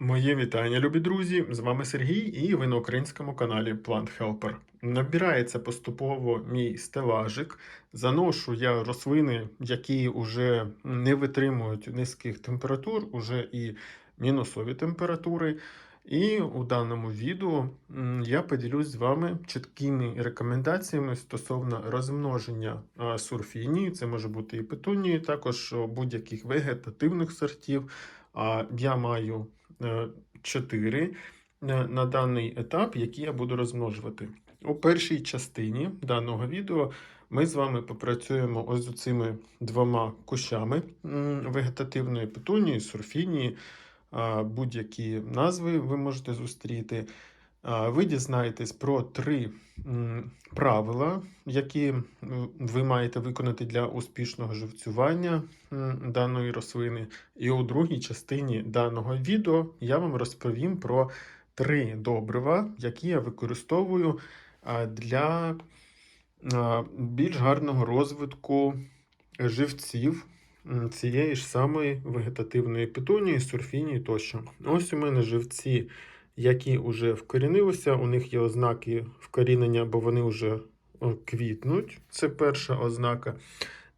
Моє вітання, любі друзі! З вами Сергій і ви на українському каналі Plant Helper. Набирається поступово мій стелажик. Заношу я рослини, які вже не витримують низьких температур, уже і мінусові температури. І у даному відео я поділюсь з вами чіткими рекомендаціями стосовно розмноження сурфінії. Це може бути і петунії, також будь-яких вегетативних сортів. Я маю е, чотири е, на даний етап, які я буду розмножувати. У першій частині даного відео ми з вами попрацюємо ось з цими двома кущами вегетативної петунії, сурфінії, будь-які назви ви можете зустріти. Ви дізнаєтесь про три правила, які ви маєте виконати для успішного живцювання даної рослини. І у другій частині даного відео я вам розповім про три добрива, які я використовую для більш гарного розвитку живців цієї ж самої вегетативної петунії, сурфінії тощо. Ось у мене живці, які вже вкорінилися, у них є ознаки вкорінення, бо вони вже квітнуть. Це перша ознака.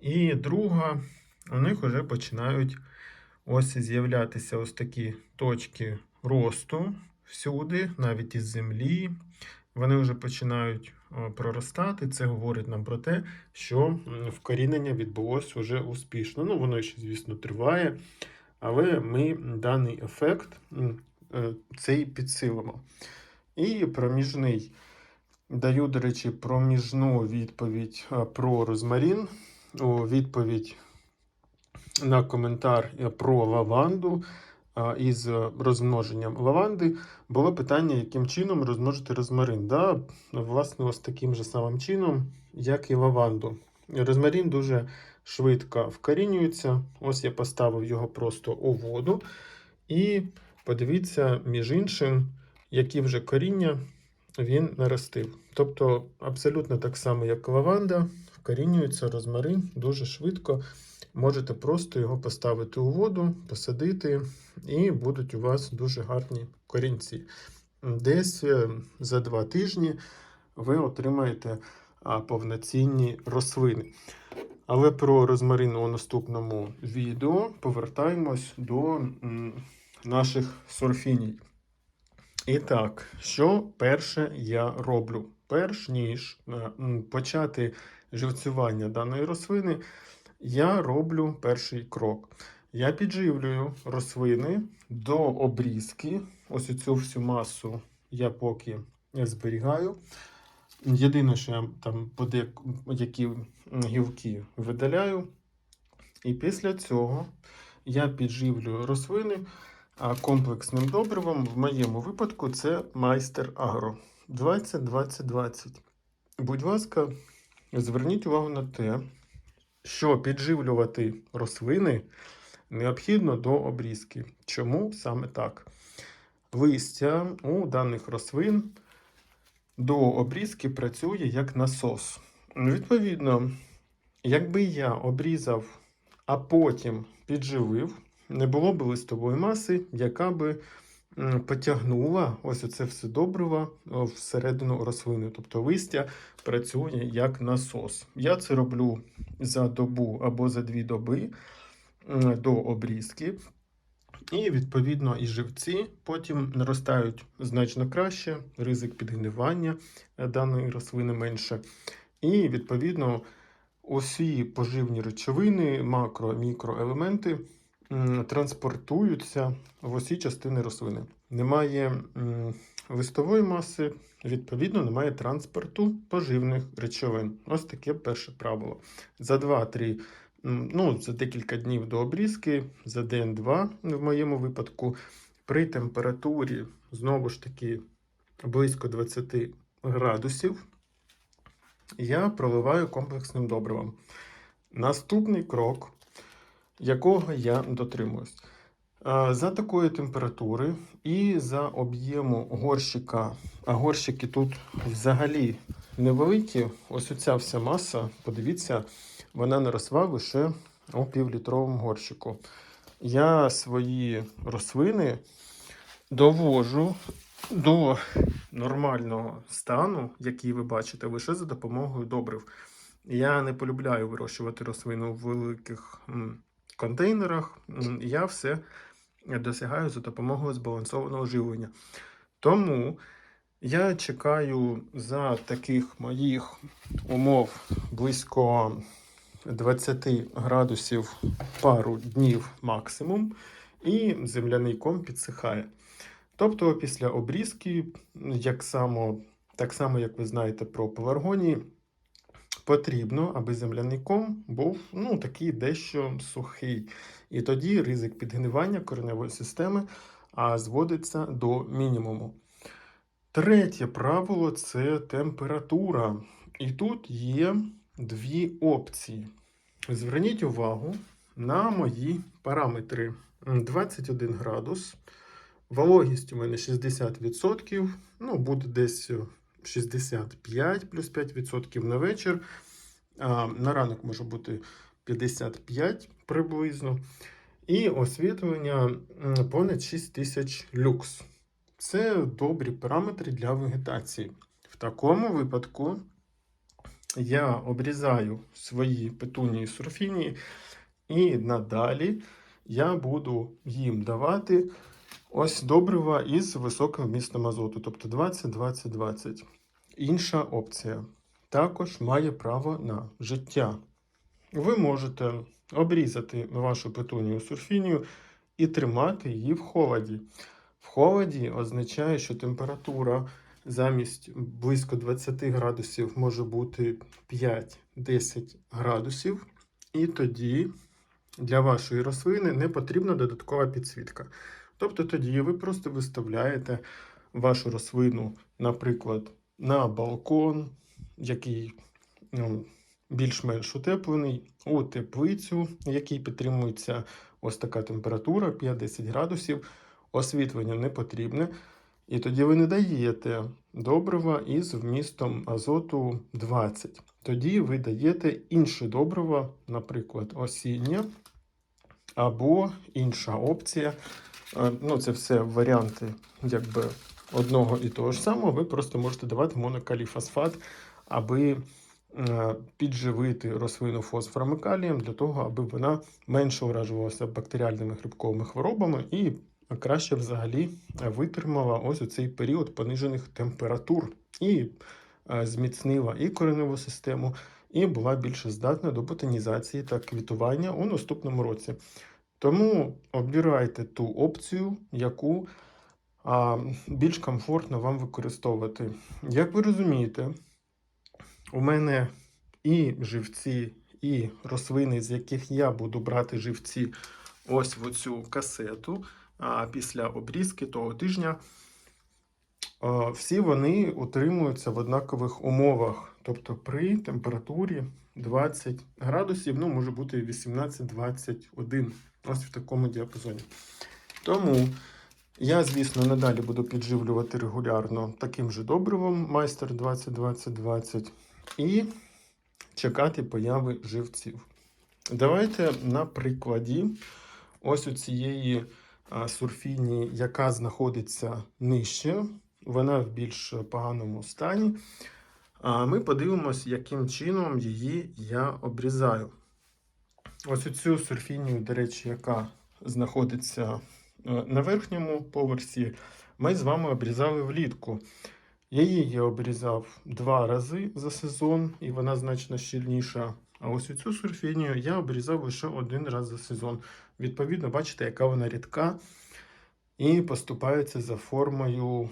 І друга, у них вже починають ось з'являтися ось такі точки росту всюди, навіть із землі. Вони вже починають проростати. Це говорить нам про те, що вкорінення відбулося вже успішно. Ну, воно ще, звісно, триває, але ми даний ефект е, цей підсилимо. І проміжний даю, до речі, проміжну відповідь про розмарін. Відповідь на коментар е, про лаванду із е, розмноженням лаванди було питання, яким чином розмножити розмарин. Да, власне, ось таким же самим чином, як і лаванду. Розмарин дуже швидко вкорінюється. Ось я поставив його просто у воду. І подивіться, між іншим, які вже коріння він наростив. Тобто, абсолютно так само, як лаванда, вкорінюється розмарин дуже швидко. Можете просто його поставити у воду, посадити, і будуть у вас дуже гарні корінці. Десь е, за два тижні ви отримаєте повноцінні рослини. Але про розмарин у наступному відео повертаємось до наших сурфіній. І так, що перше я роблю? Перш ніж е, почати живцювання даної рослини, я роблю перший крок. Я підживлюю рослини до обрізки. Ось цю всю масу я поки зберігаю. Єдине, що я там які гілки видаляю. І після цього я підживлюю рослини комплексним добривом. В моєму випадку це майстер Агро 20-20-20. Будь ласка, зверніть увагу на те, що підживлювати рослини необхідно до обрізки. Чому саме так? Листя у даних рослин до обрізки працює як насос. Відповідно, якби я обрізав, а потім підживив, не було б листової маси, яка би потягнула ось оце все добриво всередину рослини. Тобто листя працює як насос. Я це роблю за добу або за дві доби до обрізки. І, відповідно, і живці потім наростають значно краще, ризик підгнивання е, даної рослини менше. І, відповідно, усі поживні речовини, макро- мікроелементи транспортуються в усі частини рослини. Немає листової маси, відповідно, немає транспорту поживних речовин. Ось таке перше правило. За 2-3 ну, за декілька днів до обрізки, за день-два в моєму випадку, при температурі, знову ж таки, близько 20 градусів, я проливаю комплексним добривом. Наступний крок, якого я дотримуюсь. За такої температури і за об'єму горщика, а горщики тут взагалі невеликі, ось оця вся маса, подивіться, вона наросла лише у півлітровому горщику. Я свої рослини довожу до нормального стану, який ви бачите, лише за допомогою добрив. Я не полюбляю вирощувати рослину в великих контейнерах. Я все досягаю за допомогою збалансованого живлення. Тому я чекаю за таких моїх умов близько 20 градусів пару днів максимум, і земляний ком підсихає. Тобто після обрізки, як само, так само, як ви знаєте про пеларгонії, потрібно, аби земляний ком був ну, такий дещо сухий. І тоді ризик підгнивання кореневої системи а, зводиться до мінімуму. Третє правило це температура. І тут є дві опції. Зверніть увагу на мої параметри. 21 градус. Вологість у мене 60%. Ну, буде десь 65 плюс 5% на вечір. На ранок може бути 55 приблизно. І освітлення понад 6000 люкс. Це добрі параметри для вегетації. В такому випадку я обрізаю свої петунії сурфінії, і надалі я буду їм давати ось добрива із високим вмістом азоту, тобто 20-20-20. Інша опція також має право на життя. Ви можете обрізати вашу петунію сурфінію і тримати її в холоді. В холоді означає, що температура замість близько 20 градусів може бути 5-10 градусів, і тоді для вашої рослини не потрібна додаткова підсвітка. Тобто тоді ви просто виставляєте вашу рослину, наприклад, на балкон, який ну, більш-менш утеплений, у теплицю, якій підтримується ось така температура 5-10 градусів, освітлення не потрібне. І тоді ви не даєте добрива із вмістом азоту 20. Тоді ви даєте інше добриво, наприклад, осіннє, або інша опція. Ну, це все варіанти якби, одного і того ж самого. Ви просто можете давати монокаліфосфат, аби е, підживити рослину фосфором і калієм для того, аби вона менше уражувалася бактеріальними грибковими хворобами і краще взагалі витримала ось у цей період понижених температур і е, зміцнила і кореневу систему, і була більше здатна до ботанізації та квітування у наступному році. Тому обирайте ту опцію, яку а, більш комфортно вам використовувати. Як ви розумієте, у мене і живці, і рослини, з яких я буду брати живці, ось в оцю касету а, після обрізки того тижня. Всі вони утримуються в однакових умовах, тобто при температурі 20 градусів, ну може бути 18-21, ось в такому діапазоні. Тому я, звісно, надалі буду підживлювати регулярно таким же добривом майстер 20-20-20 і чекати появи живців. Давайте на прикладі ось у цієї сурфіні, яка знаходиться нижче, вона в більш поганому стані. А ми подивимось, яким чином її я обрізаю. Ось цю сурфінію, до речі, яка знаходиться е, на верхньому поверсі, ми з вами обрізали влітку. Я її обрізав два рази за сезон, і вона значно щільніша. А ось цю сурфінію я обрізав лише один раз за сезон. Відповідно, бачите, яка вона рідка. І поступається за формою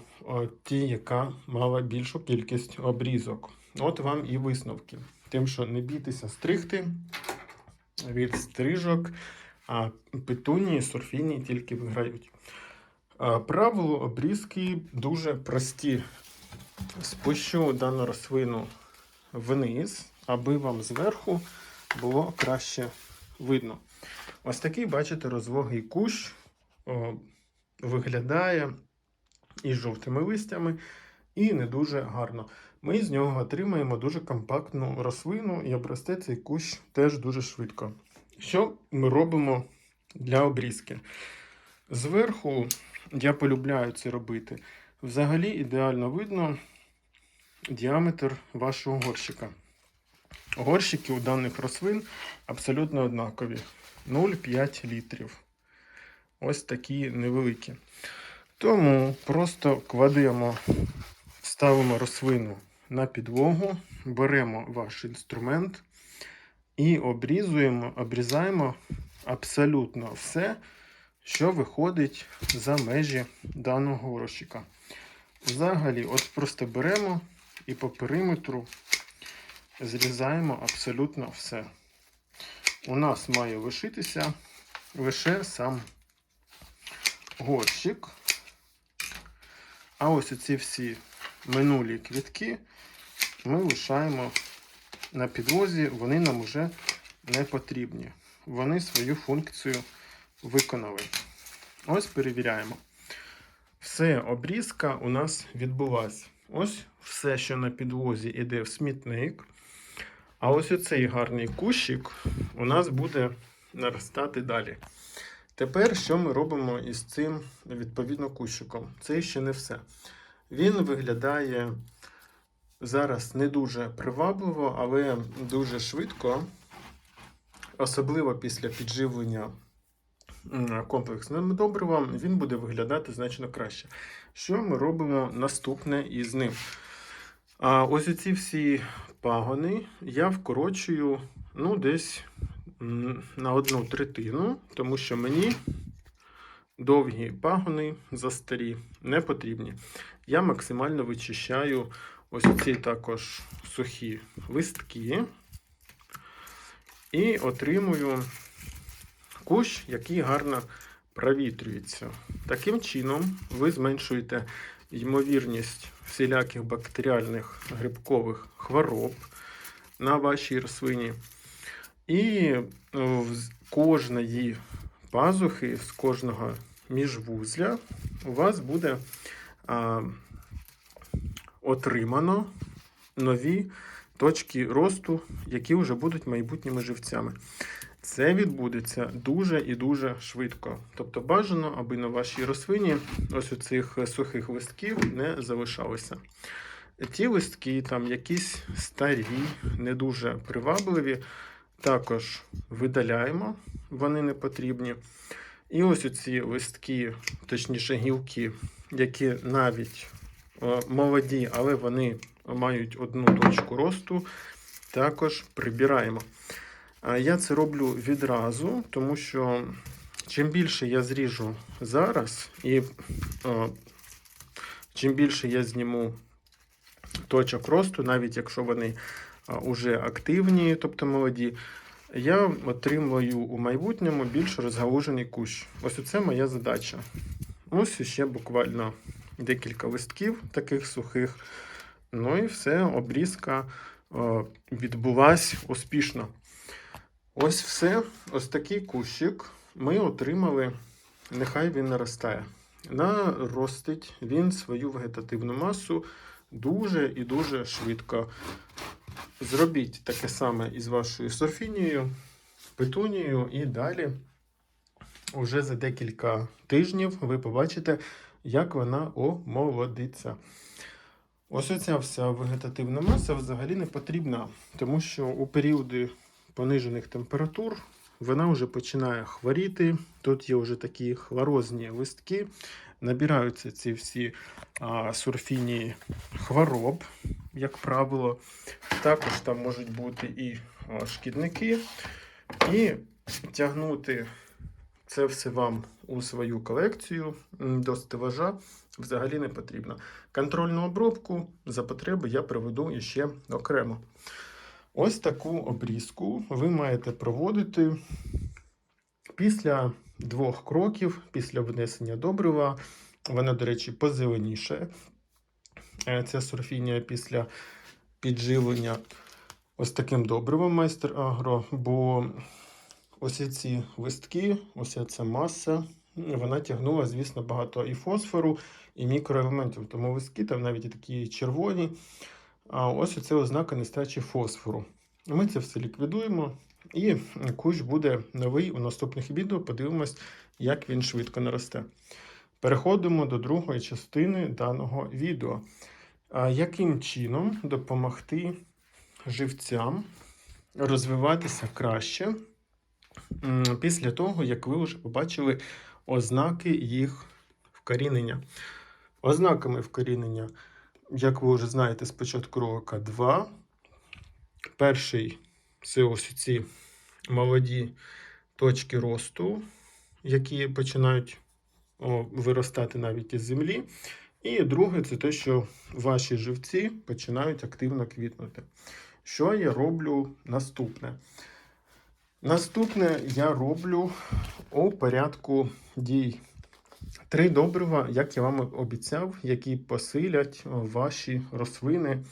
ті, яка мала більшу кількість обрізок. От вам і висновки. Тим, що не бійтеся стригти від стрижок, а петунії, сурфінії тільки виграють. Правило обрізки дуже прості. Спущу дану рослину вниз, аби вам зверху було краще видно. Ось такий, бачите, розлогий кущ о, виглядає із жовтими листями і не дуже гарно. Ми з нього отримаємо дуже компактну рослину і обросте цей кущ теж дуже швидко. Що ми робимо для обрізки? Зверху я полюбляю це робити. Взагалі ідеально видно діаметр вашого горщика. Горщики у даних рослин абсолютно однакові. 0,5 літрів. Ось такі невеликі. Тому просто кладемо, ставимо рослину на підлогу, беремо ваш інструмент і обрізуємо, обрізаємо абсолютно все, що виходить за межі даного горщика. Взагалі, от просто беремо і по периметру зрізаємо абсолютно все. У нас має лишитися лише сам горщик. А ось оці всі минулі квітки ми лишаємо на підлозі, вони нам вже не потрібні. Вони свою функцію виконали. Ось перевіряємо. Все, обрізка у нас відбулась. Ось все, що на підлозі йде в смітник. А ось оцей гарний кущик у нас буде наростати далі. Тепер що ми робимо із цим відповідно кущиком? Це ще не все. Він виглядає зараз не дуже привабливо, але дуже швидко, особливо після підживлення комплексним добривом, він буде виглядати значно краще. Що ми робимо наступне із ним? А ось ці всі пагони я вкорочую ну, десь на одну третину, тому що мені довгі пагони застарі не потрібні. Я максимально вичищаю ось ці також сухі листки і отримую кущ, який гарно провітрюється. Таким чином, ви зменшуєте ймовірність всіляких бактеріальних грибкових хвороб на вашій рослині. І е, з кожної пазухи, з кожного міжвузля у вас буде а, отримано нові точки росту, які вже будуть майбутніми живцями. Це відбудеться дуже і дуже швидко. Тобто бажано, аби на вашій рослині ось у цих сухих листків не залишалося. Ті листки, там якісь старі, не дуже привабливі, також видаляємо, вони не потрібні. І ось ці листки, точніше гілки, які навіть е, молоді, але вони мають одну точку росту, також прибираємо. Я це роблю відразу, тому що чим більше я зріжу зараз, і чим більше я зніму точок росту, навіть якщо вони вже активні, тобто молоді, я отримую у майбутньому більш розгалужений кущ. Ось це моя задача. Ось ще буквально декілька листків таких сухих. Ну і все, обрізка відбулась успішно. Ось все. Ось такий кущик ми отримали. Нехай він наростає. Наростить він свою вегетативну масу дуже і дуже швидко. Зробіть таке саме із вашою сорфінією, петунією, і далі, уже за декілька тижнів, ви побачите, як вона омолодиться. Ось оця вся вегетативна маса взагалі не потрібна, тому що у періоди понижених температур вона вже починає хворіти. Тут є вже такі хлорозні листки, набираються ці всі а, сурфіні хвороб, як правило. Також там можуть бути і шкідники. І тягнути це все вам у свою колекцію до стелажа взагалі не потрібно. Контрольну обробку за потреби я проведу іще окремо. Ось таку обрізку ви маєте проводити після двох кроків, після внесення добрива. Вона, до речі, позеленіше. Ця сурфінія після підживлення ось таким добривом майстер Агро, бо ось ці листки, ось ця маса, вона тягнула, звісно, багато і фосфору, і мікроелементів. Тому листки там навіть і такі червоні. А ось оце ознака нестачі фосфору. Ми це все ліквідуємо, і кущ буде новий у наступних відео. Подивимось, як він швидко наросте. Переходимо до другої частини даного відео. Яким чином допомогти живцям розвиватися краще після того, як ви вже побачили ознаки їх вкорінення? Ознаками вкорінення, як ви вже знаєте, з початку року два. Перший це ось ці молоді точки росту, які починають виростати навіть із землі. І друге, це те, що ваші живці починають активно квітнути. Що я роблю наступне? Наступне я роблю у порядку дій. Три добрива, як я вам обіцяв, які посилять ваші рослини,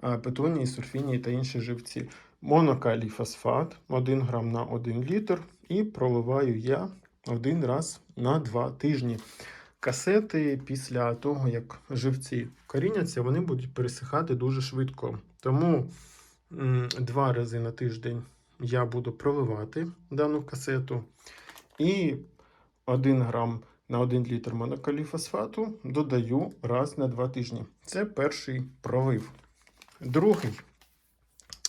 а, петунії, сульфінії та інші живці. Монокалій фосфат 1 грам на 1 літр і проливаю я один раз на 2 тижні. Касети після того, як живці коріняться, вони будуть пересихати дуже швидко. Тому два рази на тиждень я буду проливати дану касету. І 1 грам на 1 літр монокаліфосфату додаю раз на 2 тижні. Це перший пролив. Другий,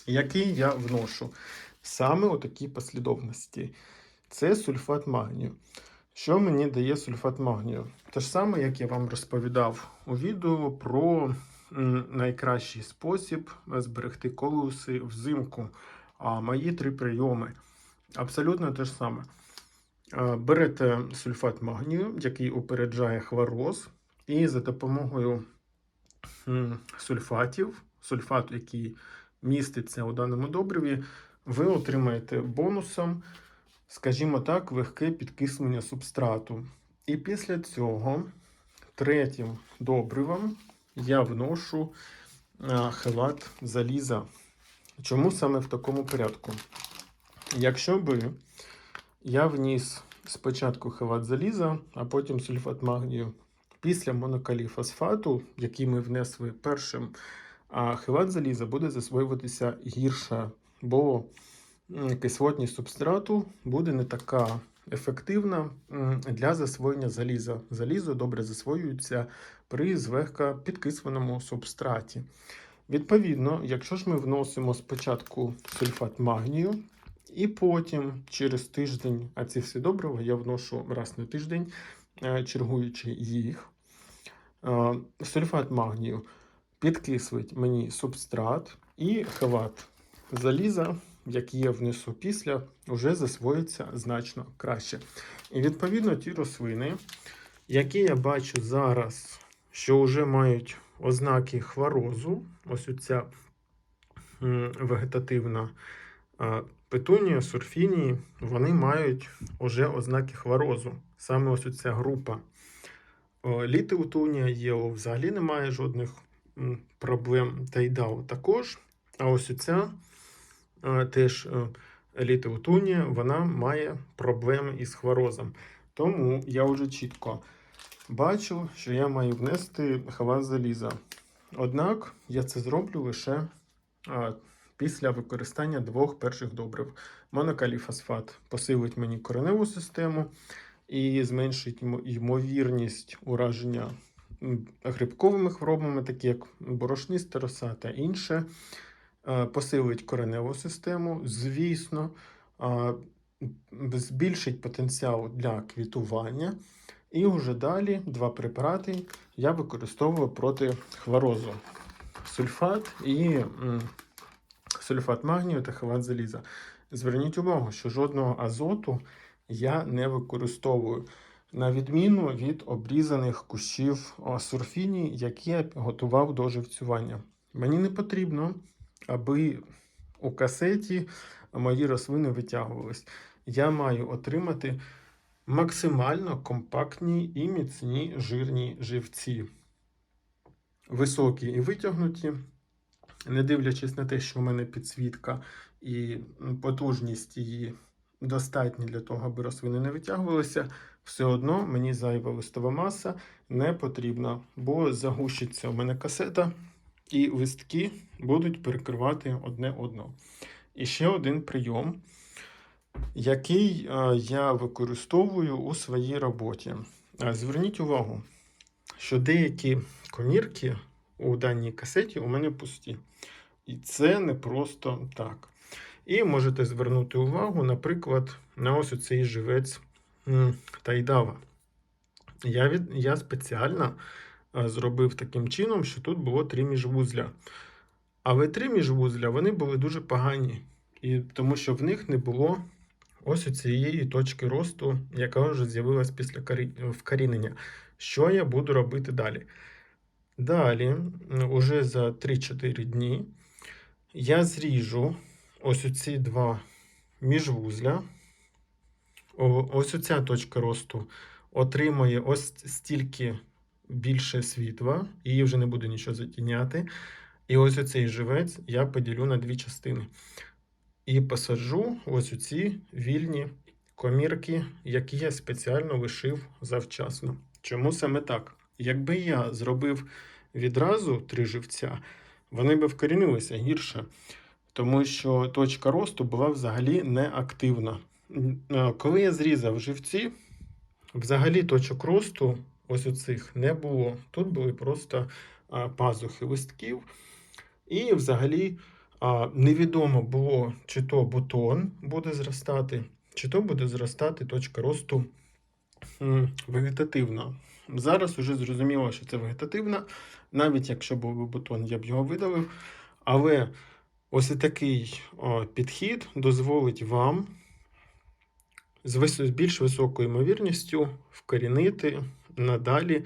який я вношу саме у такій послідовності, це сульфат магнію. Що мені дає сульфат магнію? Те ж саме, як я вам розповідав у відео про найкращий спосіб зберегти колуси взимку. А мої три прийоми. Абсолютно те ж саме. Е, Берете сульфат магнію, який упереджає хлороз, і за допомогою сульфатів, сульфат, який міститься у даному добриві, ви отримаєте бонусом, скажімо так, легке підкислення субстрату. І після цього третім добривом я вношу хелат заліза. Чому саме в такому порядку? Якщо би я вніс спочатку хелат заліза, а потім сульфат магнію після монокаліфосфату, який ми внесли першим, а хелат заліза буде засвоюватися гірше, бо кислотність субстрату буде не така ефективна для засвоєння заліза. Залізо добре засвоюється при злегка підкисленому субстраті. Відповідно, якщо ж ми вносимо спочатку сульфат магнію, і потім через тиждень, а ці всі добрива я вношу раз на тиждень, е, чергуючи їх. Е, Сульфат магнію підкислить мені субстрат і хелат заліза, який я внесу після, вже засвоїться значно краще. І відповідно ті рослини, які я бачу зараз, що вже мають ознаки хлорозу, ось оця вегетативна петунія, сурфінії, вони мають вже ознаки хлорозу. Саме ось оця група. Літеутунія єло взагалі немає жодних проблем. Тайдау також. А ось оця а, теж е, літеутунія, вона має проблеми із хлорозом. Тому я вже чітко бачу, що я маю внести хаваз заліза. Однак я це зроблю лише а, після використання двох перших добрив. Монокаліфосфат посилить мені кореневу систему і зменшить ймовірність ураження грибковими хворобами, такі як борошниста роса та інше. Посилить кореневу систему, звісно, збільшить потенціал для квітування. І вже далі два препарати я використовую проти хлорозу. Сульфат і сульфат магнію та хелат заліза. Зверніть увагу, що жодного азоту я не використовую, на відміну від обрізаних кущів сурфіні, які я готував до живцювання. Мені не потрібно, аби у касеті мої рослини витягувались. Я маю отримати максимально компактні і міцні жирні живці. Високі і витягнуті, не дивлячись на те, що в мене підсвітка і потужність її достатні для того, аби рослини не витягувалися, все одно мені зайва листова маса не потрібна, бо загущиться у мене касета, і листки будуть перекривати одне одного. І ще один прийом, який е, я використовую у своїй роботі. Зверніть увагу, що деякі комірки у даній касеті у мене пусті. І це не просто так. І можете звернути увагу, наприклад, на ось цей живець Тайдава. Я, від, я спеціально зробив таким чином, що тут було три міжвузля. Але три міжвузля вони були дуже погані, і тому що в них не було ось цієї точки росту, яка вже з'явилась після вкорінення. Що я буду робити далі? Далі, уже за 3-4 дні, я зріжу ось оці два міжвузля. Ось оця точка росту отримає ось стільки більше світла, її вже не буде нічого затіняти. І ось оцей живець я поділю на дві частини. І посаджу ось у ці вільні комірки, які я спеціально лишив завчасно. Чому саме так? Якби я зробив відразу три живця, вони би вкорінилися гірше, тому що точка росту була взагалі неактивна. Е, Коли я зрізав живці, взагалі точок росту ось у цих не було. Тут були просто пазухи листків, і взагалі невідомо було, чи то бутон буде зростати, чи то буде зростати точка росту вегетативна. Зараз уже зрозуміло, що це вегетативна. Навіть якщо був бутон, я б його видалив. Але ось такий підхід дозволить вам з більш високою ймовірністю вкорінити надалі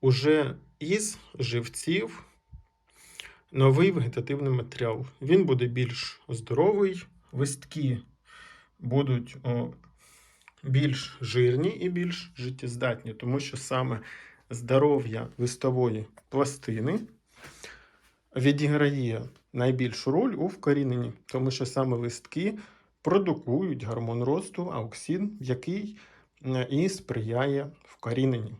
уже із живців новий вегетативний матеріал. Він буде більш здоровий, листки будуть о, більш жирні і більш життєздатні, тому що саме здоров'я листової пластини відіграє найбільшу роль у вкоріненні, тому що саме листки продукують гормон росту ауксин, який е, і сприяє вкоріненню.